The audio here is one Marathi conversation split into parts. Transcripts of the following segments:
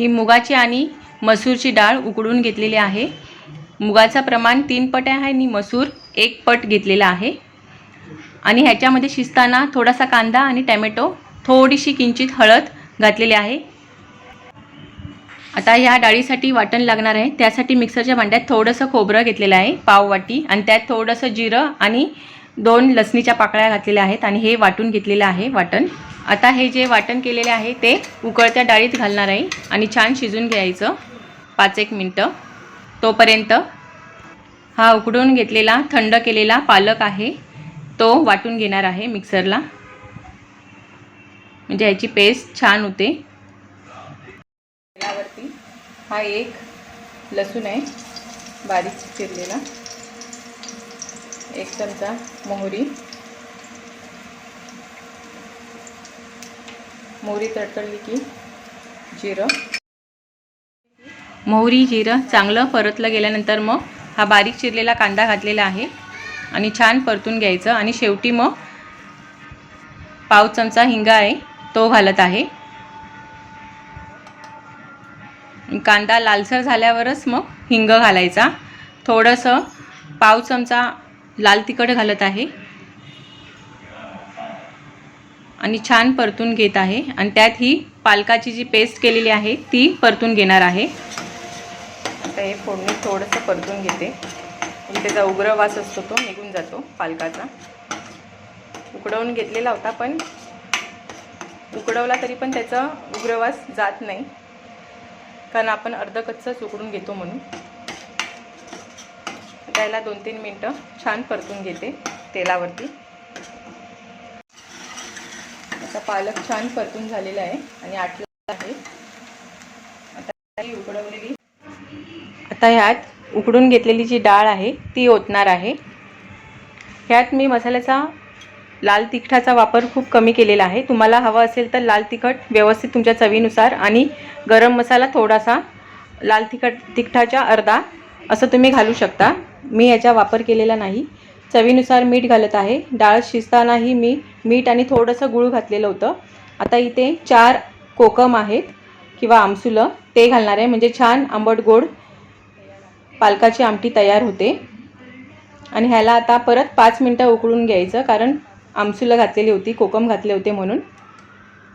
ही मुगाची आणि मसूरची डाळ उकडून घेतलेली आहे. मुगाचं प्रमाण तीन पट आहे आणि मसूर एक पट घेतलेला आहे. आणि ह्याच्यामध्ये शिजताना थोडासा कांदा आणि टॅमॅटो थोडीशी किंचित हळद घातलेली आहे. आता ह्या डाळीसाठी वाटण लागणार आहे. त्यासाठी मिक्सरच्या भांड्यात थोडंसं खोबरं घेतलेलं आहे पाव वाटी. आणि त्यात थोडंसं जिरं आणि दोन लसणीच्या पाकळ्या घातलेल्या आहेत आणि हे वाटून घेतलेलं आहे वाटण. आता हे जे वाटण केलेले आहे ते उकळत्या डाळीत घालणार आहे आणि छान शिजून घ्यायचं. पाच एक मिनटं. तोपर्यंत हा उकडून घेतलेला थंड केलेला पालक आहे तो वाटून घेणार आहे मिक्सरला. म्हणजे ह्याची पेस्ट छान होते. यावरती हा एक लसूण आहे बारीक चिरलेला. एक चमचा मोहरी. मोहरी तडतडली की जिरं. मोहरी जिरं चांगलं परतलं गेल्यानंतर मग हा बारीक चिरलेला कांदा घातलेला आहे आणि छान परतून घ्यायचं आणि शेवटी मग पाव चमचा हिंगा आहे तो घालत आहे. कांदा लालसर झाल्यावरच मग हिंग घालायचा. थोडंसं पाव चमचा लाल तिखट घालत आहे. आणि छान परतून घेत आहे. आणि त्यात ही पालकाची जी पेस्ट केलेली आहे ती परतून घेणार आहे. आता हे फोडणी थोडंसं परतून घेते. त्याचा उग्र वास असतो तो निघून जातो पालकाचा. उकडवून घेतलेला होता पण उकडवला तरी पण त्याचा उग्रवास जात नाही. कारण आपण अर्ध कच्चंच उकडून घेतो म्हणून. त्याला दोन तीन मिनटं छान परतून घेते तेलावरती. आता पालक छान परतून झालेला आहे आणि आटला आहे. आता उकडवलेली आता ह्यात उकडून घेतलेली जी डाळ आहे ती ओतणार आहे. ह्यात मी मसाल्याचा लाल तिखटाचा वापर खूप कमी केलेला आहे. तुम्हाला हवं असेल तर लाल तिखट व्यवस्थित तुमच्या चवीनुसार आणि गरम मसाला थोडासा लाल तिखट तिखटाच्या अर्धा असं तुम्ही घालू शकता. मी याचा वापर केलेला नाही. चवीनुसार मीठ घालत आहे. डाळ शिजतानाही मी मीठ आणि थोडंसं गूळ घातलेलं होतं. आता इथे चार कोकम आहेत किंवा आमसुलं. ते घालणार आहे. म्हणजे छान आंबट गोड पालकाची आमटी तयार होते. आणि ह्याला आता परत पाच मिनटं उकळून घ्यायचं कारण आमसुलं घातलेली होती कोकम घातले होते म्हणून.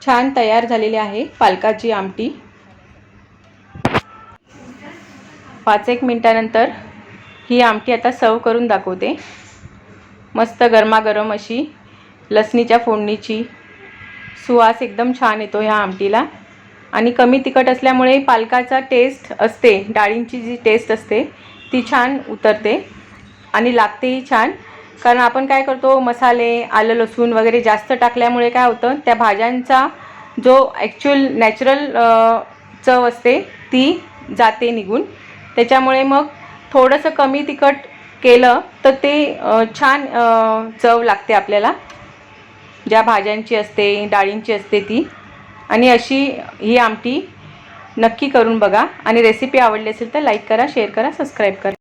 छान तयार झालेली आहे पालकाची आमटी. पाच एक मिनटानंतर ही आमटी आता सर्व करून दाखवते. मस्त गरमागरम अशी लसणीच्या फोडणीची सुवास एकदम छान येतो ह्या आमटीला. आणि कमी तिखट असल्यामुळे पालकाचा टेस्ट असते डाळींची जी टेस्ट असते ती छान उतरते आणि लागतेही छान. कारण आपण काय करतो मसाले आलं लसूण वगैरे जास्त टाकल्यामुळे काय होतं त्या भाज्यांचा जो ॲक्च्युअल नॅचरल चव असते ती जाते निघून. त्याच्यामुळे मग थोडंसं कमी तिखट केलं तर ते छान चव लागते आपल्याला. ज्या भाज्यांची असते डाळींची असते ती. आणि अशी ही आमटी नक्की करून बघा. आणि रेसिपी आवडली असेल तर लाईक करा शेअर करा सबस्क्राईब करा.